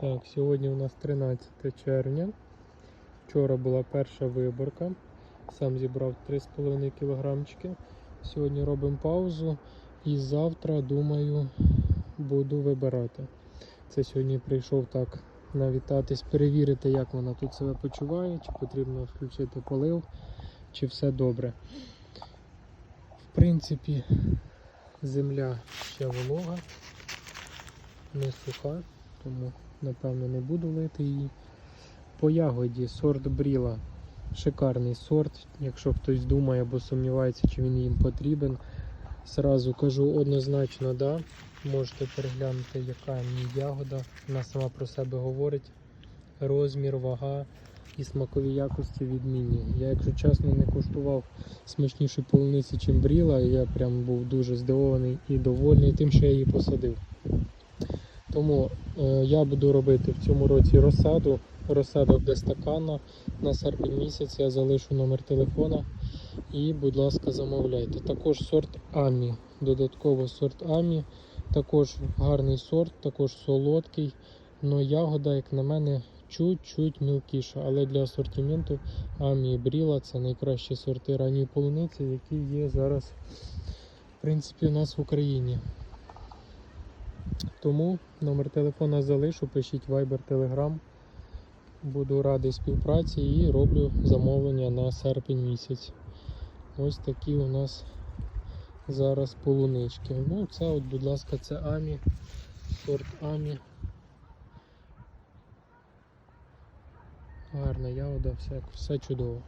Так, сьогодні у нас 13 червня. Вчора була перша виборка. Сам зібрав 3,5 кілограмчики. Сьогодні робимо паузу і завтра, думаю, буду вибирати. Це сьогодні прийшов так навітатись, перевірити, як вона тут себе почуває, чи потрібно включити полив, чи все добре. В принципі, земля ще волога, не суха, тому напевно не буду лити її. По ягоді сорт бріла. Шикарний сорт. Якщо хтось думає або сумнівається, чи він їм потрібен, зразу кажу однозначно да. Можете переглянути, яка ній ягода. Вона сама про себе говорить. Розмір, вага і смакові якості відмінні. Я, якщо чесно, не куштував смачнішої полуниці, чим бріла, я прям був дуже здивований і довольний тим, що я її посадив. Тому е, я буду робити в цьому році розсаду, розсадок для стакана. На серпень місяць я залишу номер телефона і, будь ласка, замовляйте. Також сорт Амі. Додатково сорт Амі. Також гарний сорт, також солодкий. Но ягода, як на мене, чуть-чуть мілкіша. Але для асортименту Амі Бріла це найкращі сорти ранньої полуниці, які є зараз, в принципі, у нас в Україні. Тому номер телефона залишу, пишіть Viber, Telegram. Буду радий співпраці і роблю замовлення на серпень місяць. Ось такі у нас зараз полунички. Ну, це от, будь ласка, це Амі, сорт Амі. Гарна ягода, все, все чудово.